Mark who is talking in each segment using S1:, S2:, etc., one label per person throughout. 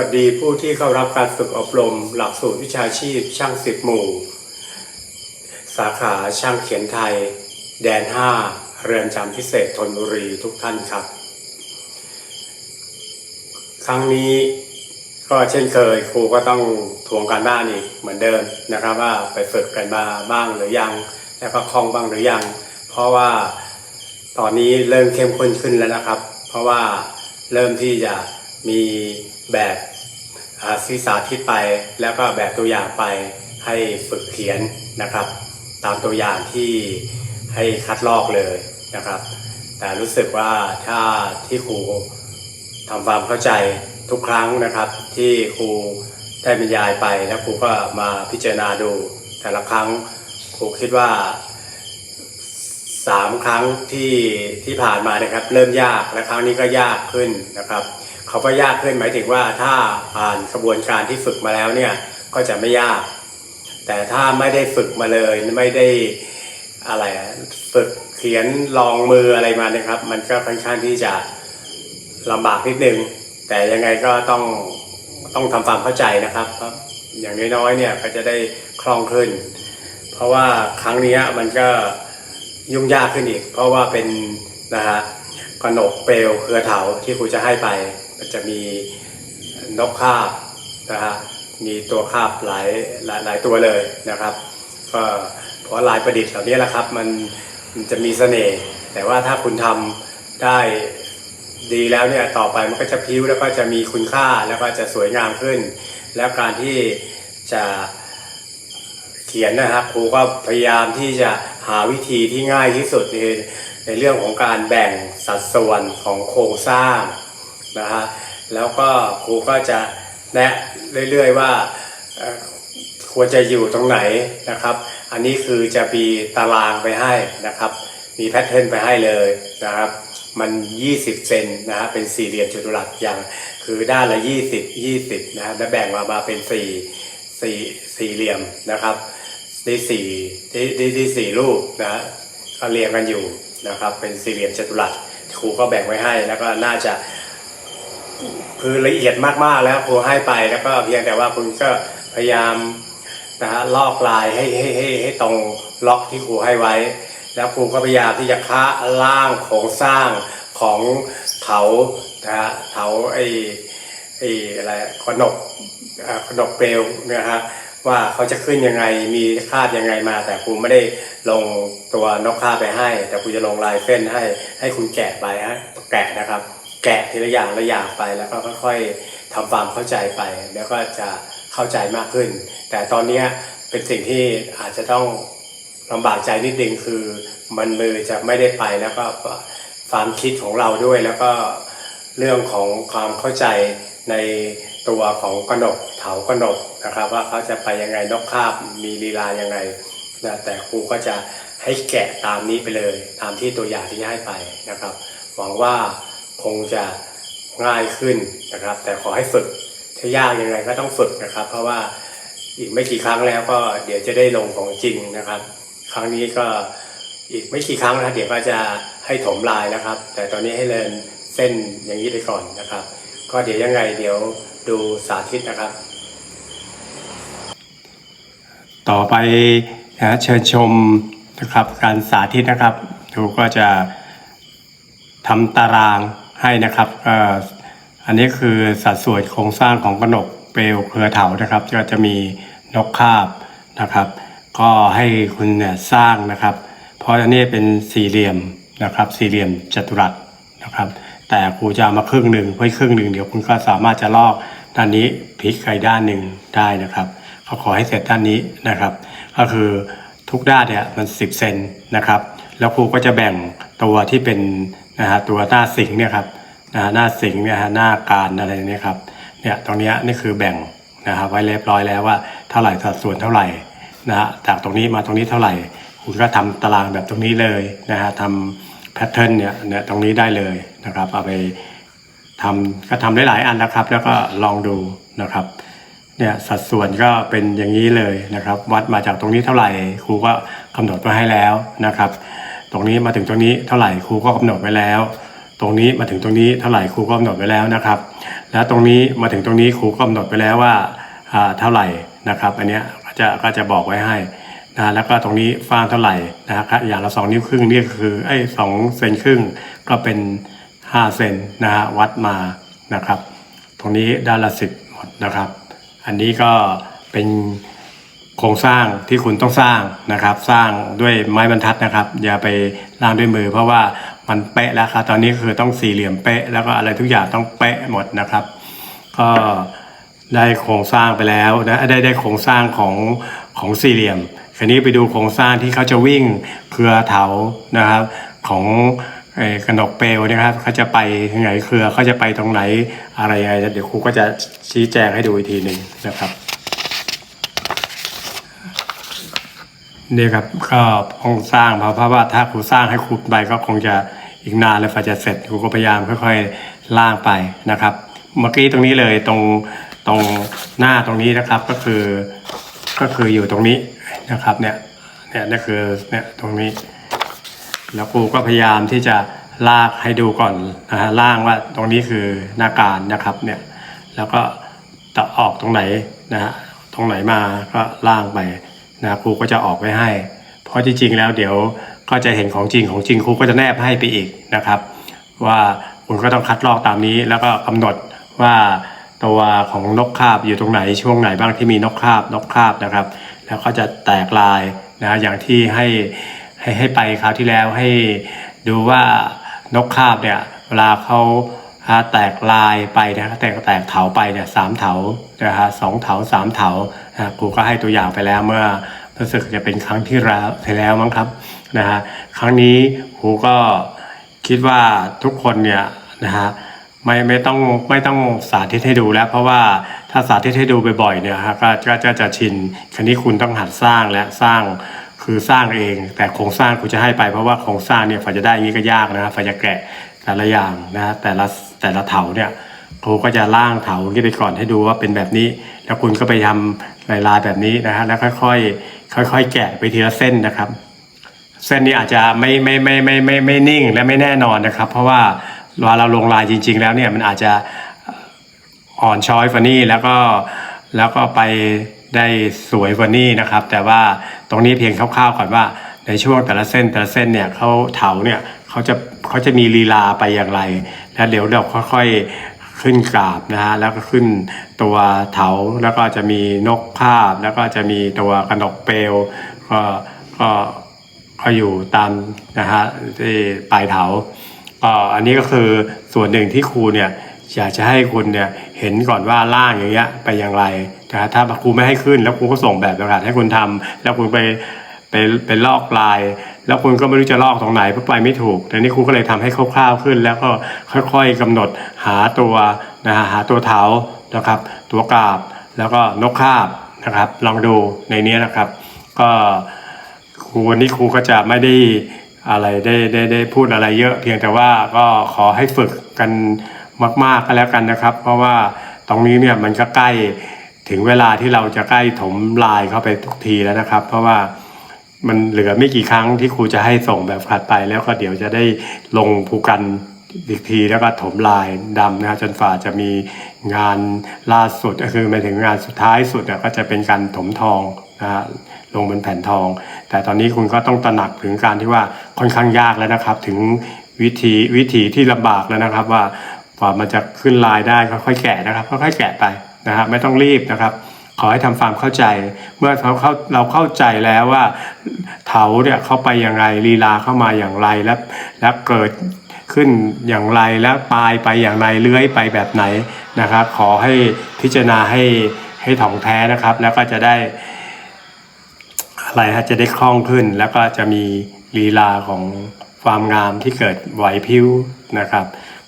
S1: วัสดีผู้ที่เข้ารับการฝึกอบรม หลักสูตรวิชาชีพ ช่างสิบหมู่ สาขาช่างเขียนไทย แดน 5 เรือนจำพิเศษธนบุรีทุกท่านครับ ครั้งนี้ก็เช่นเคยครูก็ต้องทวงการบ้านอีกเหมือนเดิมนะครับว่าไปฝึกกันมาบ้างหรือยัง แล้วก็คล่องบ้างหรือยัง เพราะว่าตอนนี้เริ่มเข้มข้นขึ้นแล้วนะครับ เพราะว่าเริ่มที่จะมี แบบอ่าศีรษาทิศไป แล้วก็แบบตัวอย่างไปให้ฝึกเขียนนะครับ ตามตัวอย่างที่ให้คัดลอกเลยนะครับ แต่รู้สึกว่าถ้าที่ครูทำความเข้าใจทุกครั้งนะครับ ที่ครูได้บรรยายไปแล้วครูก็มาพิจารณาดูแต่ละครั้งครูคิดว่าสามครั้งที่ที่ผ่านมานะครับ เริ่มยากและครั้งนี้ก็ยากขึ้นนะครับ เขาก็ยากขึ้นหมายถึงว่าถ้าผ่านกระบวนการที่ฝึกมาแล้วเนี่ยก็จะไม่ยาก แต่ถ้าไม่ได้ฝึกมาเลยไม่ได้อะไรฝึกเขียนลองมืออะไรมานะครับ มันก็ค่อนข้างที่จะลำบากนิดนึง แต่ยังไงก็ต้องต้องทำความเข้าใจนะครับ อย่างน้อยๆเนี่ยก็จะได้คล่องขึ้น เพราะว่าครั้งนี้มันก็ยุ่งยากขึ้นอีก เพราะว่าเป็นนะฮะกระหนกเปลวเครือเถาที่ครูจะให้ไป จะมีนกคาบนะฮะมีตัวคาบหลายหลายหลายตัวเลยนะครับก็เพราะลายประดิษฐ์เหล่านี้แหละครับมันมันจะมีเสน่ห์แต่ว่าถ้าคุณทำได้ดีแล้วเนี่ยต่อไปมันก็จะพิ้วแล้วก็จะมีคุณค่าแล้วก็จะสวยงามขึ้น แล้วการที่จะเขียนนะครับครูก็พยายามที่จะหาวิธีที่ง่ายที่สุดในในเรื่องของการแบ่งสัดส่วนของโครงสร้างนะฮะ แล้วก็ครูก็จะแนะเรื่อยๆว่าควรจะอยู่ตรงไหนนะครับ อันนี้คือจะมีตารางไปให้นะครับ มีแพทเทิร์นไปให้เลยนะครับ มัน 20 เซนนะฮะเป็นสี่เหลี่ยมจัตุรัสอย่าง คือด้านละ 20 20นะฮะแล้วแบ่งมามาเป็นสี่สี่สี่เหลี่ยมนะครับได้สี่ได้ได้ได้สี่รูปนะฮะก็เรียงกันอยู่นะครับ เป็นสี่เหลี่ยมจัตุรัสครูก็แบ่งไว้ให้แล้วก็น่าจะ คือละเอียดมากๆแล้วครูให้ไปแล้วก็เพียงแต่ว่าคุณก็พยายามนะฮะลอกลายให้ให้ให้ให้ตรงล็อกที่ครูให้ไว้ แล้วครูก็พยายามที่จะค้าล่างโครงสร้างของเถานะฮะเถาไอ้ไอ้อะไรขนกขนกเปลวนะฮะว่าเขาจะขึ้นยังไงมีคาดยังไงมา แต่ครูไม่ได้ลงตัวนกคาไปให้ แต่ครูจะลงลายเส้นให้ให้คุณแกะไปฮะแกะนะครับ แกะทีละอย่างละอย่างไปแล้วก็ค่อยๆทำความเข้าใจไป แล้วก็จะเข้าใจมากขึ้น แต่ตอนเนี้เป็นสิ่งที่อาจจะต้องลำบากใจนิดนึงคือมันมือจะไม่ได้ไปแล้วก็ความคิดของเราด้วยแล้วก็เรื่องของความเข้าใจในตัวของกนกเถากนกนะครับ ว่าเขาจะไปยังไงนกคาบมีลีลายังไงนะแต่ครูก็จะให้แกะตามนี้ไปเลย ตามที่ตัวอย่างที่ให้ไปนะครับหวังว่า คงจะง่ายขึ้นนะครับ แต่ขอให้ฝึกถ้ายากยังไงก็ต้องฝึกนะครับ เพราะว่าอีกไม่กี่ครั้งแล้วก็เดี๋ยวจะได้ลงของจริงนะครับ ครั้งนี้ก็อีกไม่กี่ครั้งนะเดี๋ยวก็จะให้ถมลายนะครับ แต่ตอนนี้ให้เรียนเส้นอย่างนี้ไปก่อนนะครับ ก็เดี๋ยวยังไงเดี๋ยวดูสาธิตนะครับ ต่อไปนะเชิญชมนะครับการสาธิตนะครับครูก็จะทำตาราง ให้นะครับอ,อันนี้คือสัดส่วนโครงสร้างของกระหนกเปลวเครือเถานะครับก็จะมีนกคาบนะครับ ก็ให้คุณเนี่ยสร้างนะครับ เพราะอันนี้เป็นสี่เหลี่ยมนะครับ สี่เหลี่ยมจัตุรัสนะครับ แต่ครูจะเอามาครึ่งหนึ่งไว้ครึ่งหนึ่งเดี๋ยวคุณก็สามารถจะลอกด้านนี้พลิกไปด้านหนึ่งได้นะครับเขาขอให้เสร็จด้านนี้นะครับ ก็คือทุกด้านเนี่ยมัน 10 เซนนะครับ แล้วครูก็จะแบ่ง ตัวที่เป็นนะฮะตัวหน้าสิงเนี่ยครับนะหน้าสิงเนี่ยฮะหน้าการอะไรเนี่ยครับเนี่ยตรงนี้นี่คือแบ่งนะครับไว้เรียบร้อยแล้วว่าเท่าไหร่สัดส่วนเท่าไหร่นะฮะจากตรงนี้มาตรงนี้เท่าไหร่ คุณก็ทำตารางแบบตรงนี้เลยนะฮะทำแพทเทิร์นเนี่ยเนี่ยตรงนี้ได้เลยนะครับเอาไปทำก็ทำได้หลายอันนะครับ แล้วก็ลองดูนะครับเนี่ยสัดส่วนก็เป็นอย่างนี้เลยนะครับ วัดมาจากตรงนี้เท่าไหร่ครูก็กำหนดไว้ให้แล้วนะครับ ตรงนี้มาถึงตรงนี้เท่าไหร่ครูก็กำหนดไว้แล้ว ตรงนี้มาถึงตรงนี้เท่าไหร่ครูก็กำหนดไว้แล้วนะครับ แล้วตรงนี้มาถึงตรงนี้ครูก็กำหนดไปแล้วว่าเท่าไหร่นะครับ อันเนี้ยก็จะก็จะบอกไว้ให้นะแล้วก็ตรงนี้ฟ้างเท่าไหร่นะครับอย่างละสองนิ้วครึ่งนี่ก็คือไอ้สองเซนครึ่งก็เป็นห้าเซนนะฮะวัดมานะครับ ตรงนี้ด้านละสิบหมดนะครับ อันนี้ก็เป็น โครงสร้างที่คุณต้องสร้างนะครับ สร้างด้วยไม้บรรทัดนะครับ อย่าไปร่างด้วยมือ เพราะว่ามันเป๊ะแล้วครับตอนนี้คือต้องสี่เหลี่ยมเป๊ะแล้วก็อะไรทุกอย่างต้องเป๊ะหมดนะครับ ก็ได้โครงสร้างไปแล้วนะได้ได้โครงสร้างของของสี่เหลี่ยมคราวนี้ไปดูโครงสร้างที่เขาจะวิ่งเครือเถานะครับ ของกระหนกเปลวนะครับเขาจะไปทางไหนเครือเขาจะไปตรงไหนอะไรยังไงเดี๋ยวครูก็จะชี้แจงให้ดูอีกทีหนึ่งนะครับ นี่ครับก็คงสร้างเพราะเพราะว่าถ้าครูสร้างให้ครูไปก็คงจะอีกนานเลยฝ่าจะเสร็จครูก็พยายามค่อยๆล่างไปนะครับ เมื่อกี้ตรงนี้เลยตรงตรงหน้าตรงนี้นะครับก็คือก็คืออยู่ตรงนี้นะครับเนี่ยเนี่ยนี่คือเนี่ยตรงนี้ แล้วครูก็พยายามที่จะลากให้ดูก่อนนะฮะล่างว่าตรงนี้คือหน้าการนะครับเนี่ยแล้วก็จะออกตรงไหนนะฮะตรงไหนมาก็ล่างไป นะครูก็จะออกไว้ให้ เพราะจริงๆแล้วเดี๋ยวก็จะเห็นของจริงของจริงครูก็จะแนบให้ไปอีกนะครับ ว่าคุณก็ต้องคัดลอกตามนี้ แล้วก็กำหนดว่าตัวของนกคาบอยู่ตรงไหนช่วงไหนบ้างที่มีนกคาบนกคาบนะครับ แล้วก็จะแตกลายนะอย่างที่ให้ให้ให้ไปคราวที่แล้วให้ดูว่านกคาบเนี่ยเวลาเขาอ่าแตกลายไปนะแตกแตกเถาไปเนี่ยสามเถานะฮะสองเถาสามเถา นะครูก็ให้ตัวอย่างไปแล้วเมื่อรู้สึกจะเป็นครั้งที่แล้วที่แล้วมั้งครับนะฮะครั้งนี้ครูก็คิดว่าทุกคนเนี่ยนะฮะไม่ไม่ต้องไม่ต้องสาธิตให้ดูแล้ว เพราะว่าถ้าสาธิตให้ดูบ่อยๆเนี่ยฮะก็ก็จะจะชินคราวนี้คุณต้องหัดสร้างและสร้างคือสร้างเอง แต่โครงสร้างคุณจะให้ไปเพราะว่าโครงสร้างเนี่ยฝ่าจะได้อย่างนี้ก็ยากนะฝ่าจะแกะแต่ละอย่างนะฮะแต่ละแต่ละเถาเนี่ย ครูก็จะล่างเถาที่ไปก่อนให้ดูว่าเป็นแบบนี้ แล้วคุณก็ไปทำลายลายแบบนี้นะฮะแล้วค่อยๆค่อย ๆ แกะไปทีละเส้นนะครับ เส้นนี้อาจจะไม่ไม่ไม่ไม่ไม่ไม่นิ่งและไม่แน่นอนนะครับ เพราะว่าเวลาเราลงลายจริง ๆ แล้วเนี่ยมันอาจจะอ่อนช้อยกว่านี้แล้วก็แล้วก็ไปได้สวยกว่านี้นะครับ แต่ว่าตรงนี้เพียงคร่าวๆก่อนว่าในช่วงแต่ละเส้นแต่ละเส้นเนี่ยเขาเถาเนี่ยเขาจะเขาจะมีลีลาไปอย่างไร แล้วเดี๋ยวเราค่อยๆ ขึ้นกราบนะฮะแล้วก็ขึ้นตัวเถาแล้วก็จะมีนกคาบ แล้วก็จะมีตัวกระหนกเปลวก็ก็ก็อยู่ตามนะฮะที่ปลายเถาก็อันนี้ก็คือส่วนหนึ่งที่ครูเนี่ยอยากจะให้คุณเนี่ยเห็นก่อนว่าล่างอย่างเงี้ยไปอย่างไรนะฮะถ้าครูไม่ให้ขึ้นแล้วครูก็ส่งแบบประกาศให้คุณทำแล้วคุณไป ไปไปลอกลาย แล้วคุณก็ไม่รู้จะลอกตรงไหนเพราะไปไม่ถูกแต่นี่ครูก็เลยทำให้คร่าวๆขึ้น แล้วก็ค่อยๆกำหนดหาตัวนะฮะหาตัวเถานะครับ ตัวกาบแล้วก็นกคาบนะครับ ลองดูในนี้นะครับ ก็ครูวันนี้ครูก็จะไม่ได้อะไรได้ได้ได้พูดอะไรเยอะ เพียงแต่ว่าก็ขอให้ฝึกกันมาก ๆก็แล้วกันนะครับ เพราะว่าตรงนี้เนี่ยมันก็ใกล้ถึงเวลาที่เราจะใกล้ถมลายเข้าไปทุกทีแล้วนะครับ เพราะว่า มันเหลือไม่กี่ครั้งที่ครูจะให้ส่งแบบขัดไป แล้วก็เดี๋ยวจะได้ลงภูกันอีกทีแล้วก็ถมลายดำนะครับจนฝ่าจะมีงานล่าสุดก็คือมาถึงงานสุดท้ายสุดก็จะเป็นการถมทองนะฮะลงบนแผ่นทอง แต่ตอนนี้คุณก็ต้องตระหนักถึงการที่ว่าค่อนข้างยากแล้วนะครับ ถึงวิธีวิธีที่ลำบากแล้วนะครับ ว่ากว่ามันจะขึ้นลายได้ค่อยๆแกะนะครับค่อยๆแกะไปนะฮะไม่ต้องรีบนะครับ ขอให้ทำความเข้าใจ เมื่อเราเข้าเราเข้าใจแล้วว่าเถาเนี่ยเข้าไปอย่างไรลีลาเข้ามาอย่างไรและและเกิดขึ้นอย่างไรและปลายไปอย่างไรเลื้อยไปแบบไหนนะครับ ขอให้พิจารณาให้ให้ถ่องแท้นะครับ แล้วก็จะได้อะไรฮะจะได้คล่องขึ้น แล้วก็จะมีลีลาของความงามที่เกิดไหวพิ้วนะครับ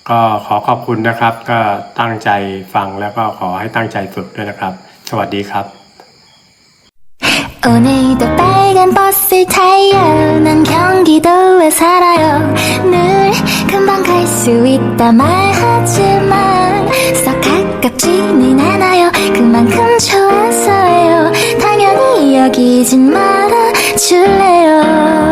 S1: ก็ขอขอบคุณนะครับ ก็ตั้งใจฟังแล้วก็ขอให้ตั้งใจฝึกด้วยนะครับ สวัสดีครับ
S2: 오늘도 빨간 버스 타요 난 경기도에 살아요 늘 금방 갈 수 있다 말하지만 썩 가깝지는 않아요 그만큼 좋아서요 당연히 여기진 말아 줄래요